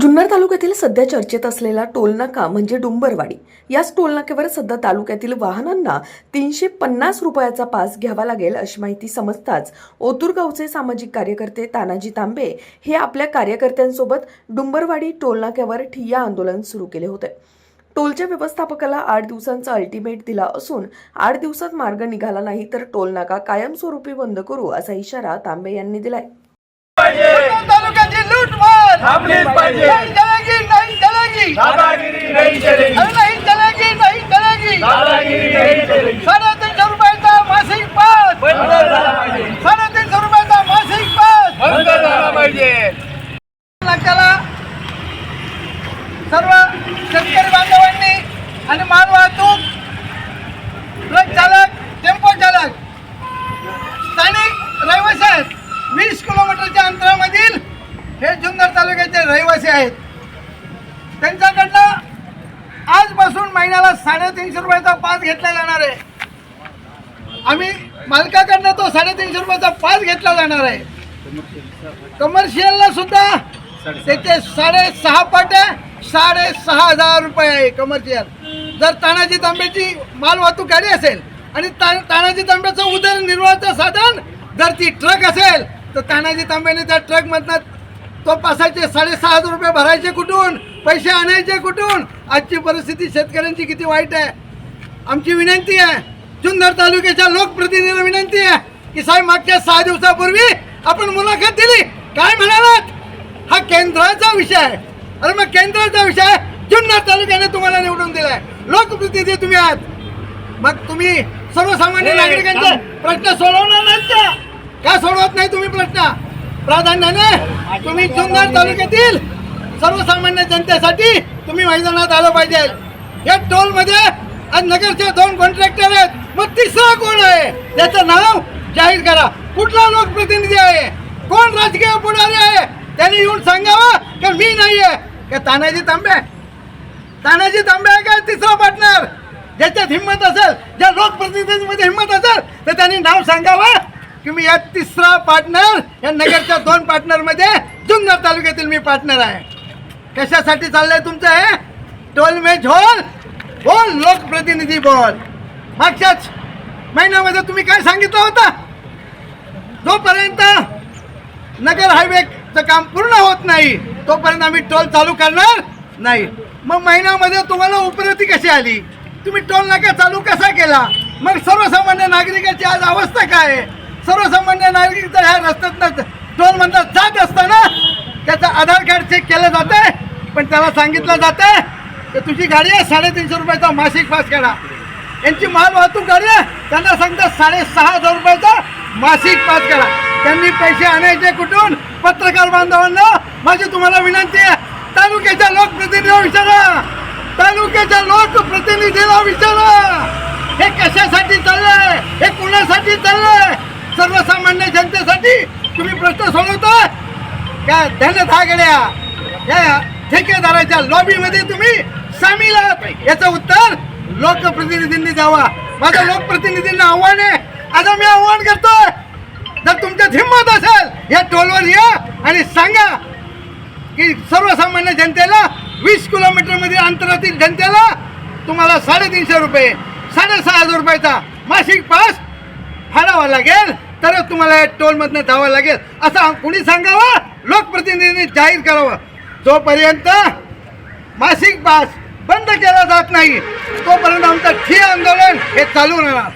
जुन्नर तालुक्यातील सध्या चर्चेत असलेला टोलनाका म्हणजे डुंबरवाडी. याच टोलनाक्यावर सध्या तालुक्यातील वाहनांना तीनशे पन्नास रुपयाचा पास घ्यावा लागेल अशी माहिती समजताच ओतूरगावचे सामाजिक कार्यकर्ते तानाजी तांबे हे आपल्या कार्यकर्त्यांसोबत डुंबरवाडी टोलनाक्यावर ठिय्या आंदोलन सुरू केले होते. टोलच्या व्यवस्थापकाला आठ दिवसांचा अल्टिमेट दिला असून आठ दिवसात मार्ग निघाला नाही तर टोलनाका कायमस्वरूपी बंद करू असा इशारा तांबे यांनी दिलाय. थांबलीच पाहिजे. नाही चलेगी नाही चलेगी दादागिरी नहीं चलेगी अरे नाही चलेगी नाही चलेगी दादागिरी नहीं चलेगी रुपयाचा मासिक पास बंद झाला पाहिजे साडेतीनशे रुपयाचा मासिक पास बंद झाला पाहिजे नाक्याला सर्व शेतकरी बांधवांनी आणि माल वाहतूक ट्रक चालक टेम्पो चालक स्थानिक रहिवासी आहेत वीस किलोमीटरच्या अंतरामधील हे जुन्नर तालुक्याचे रहिवासी आहेत. त्यांच्याकडनं आजपासून महिन्याला साडेतीनशे रुपयाचा पास घेतला जाणार आहे. आम्ही मालकाकडनं तो साडेतीनशे रुपयाचा पास घेतला जाणार आहे. कमर्शियलला सुद्धा त्याचे साडेसहा पट आहे साडेसहा हजार रुपये आहे कमर्शियल. जर तानाजी तांब्याची माल वाहतूक गाडी असेल आणि ता- तानाजी तांब्याचं उदरनिर्वाहाचं साधन जर ती ट्रक असेल तर तानाजी तांब्याने त्या ट्रकमधनं तो पासाचे साडेसहा हजार रुपये भरायचे कुठून? पैसे आणायचे कुठून? आजची परिस्थिती शेतकऱ्यांची किती वाईट आहे? आमची विनंती आहे जुन्नर तालुक्याच्या लोकप्रतिनिधीला विनंती आहे की साहेब मागच्या सहा दिवसापूर्वी आपण मुलाखत दिली. काय म्हणालात? हा केंद्राचा विषय आहे. अरे मग केंद्राचा विषय. जुन्नर तालुक्याने तुम्हाला निवडून दिलाय. लोकप्रतिनिधी तुम्ही आहात. मग तुम्ही सर्वसामान्य नागरिकांचे प्रश्न सोडवणार नाहीत का? का सोडवत नाही तुम्ही प्रश्न प्राधान्याने तुम्ही जुन्नर तालुक्यातील सर्वसामान्य जनतेसाठी तुम्ही मैदानात आलं पाहिजे. या टोलमध्ये आज नगरचे दोन कॉन्ट्रॅक्टर आहेत. मग तिसरा कोण आहे? त्याचं नाव जाहीर करा. कुठला लोकप्रतिनिधी आहे? कोण राजकीय पुढारी आहे? त्याने येऊन सांगावं का मी नाहीये? का तानाजी तांबे? तानाजी तांबे आहे का तिसरा पार्टनर ज्याच्यात हिंमत असेल ज्या लोकप्रतिनिधीमध्ये हिंमत असेल तर त्यांनी नाव सांगावं. की मी या तिसरा पार्टनर या नगरच्या दोन पार्टनरमध्ये जुन्नर तालुक्यातील मी पार्टनर आहे. कशासाठी चाललंय तुमचं हे? टोल मे झोल बोल लोकप्रतिनिधी बोल. मागच्याच महिन्यामध्ये तुम्ही काय सांगितलं होतं? जोपर्यंत नगर हायवेचं काम पूर्ण होत नाही तोपर्यंत आम्ही टोल चालू करणार नाही. मग महिन्यामध्ये तुम्हाला उपरती कशी आली? तुम्ही टोल नाका चालू कसा केला? मग सर्वसामान्य नागरिकाची आज अवस्था काय आहे? सर्वसामान्य नागरिक ह्या रस्त्यातनं टोल म्हणतात जात असताना त्याचं आधार कार्ड चेक केलं जातंय. पण त्याला सांगितलं जातं की तुझी गाडी आहे साडेतीनशे रुपयाचा मासिक पास काढा. यांची माल वाहतूक गाडी आहे त्यांना सांगतात साडेसहा हजार रुपयाचा मासिक पास करा त्यांनी पैसे आणायचे कुठून? पत्रकार बांधवांना. माझी तुम्हाला विनंती आहे तालुक्याच्या लोकप्रतिनिधीला विचारा. तालुक्याच्या लोकप्रतिनिधीला विचारा. हे कशासाठी चाललंय? हे कुणासाठी चाललंय? सर्वसामान्य जनतेसाठी तुम्ही प्रश्न सोडवता या धनधागड्या या ठेकेदाराच्या लॉबीमध्ये तुम्ही सामील आहात. याचं उत्तर लोकप्रतिनिधींनी द्यावा. माझ्या लोकप्रतिनिधींना आव्हान आहे. आता मी आव्हान करतोय. जर तुमच्यात हिंमत असेल या टोलवर या आणि सांगा की सर्वसामान्य जनतेला वीस किलोमीटरमधील अंतरातील जनतेला तुम्हाला साडेतीनशे रुपये साडेसहा हजार रुपयाचा मासिक पास फाडावा लागेल. तरच तुम्हाला या टोलमधनं जावं लागेल. असं कुणी सांगावं? लोकप्रतिनिधींनी जाहीर करावं. जोपर्यंत मासिक पास बंद केला जात नाही तोपर्यंत आमचं ठिय आंदोलन हे चालू राहणार.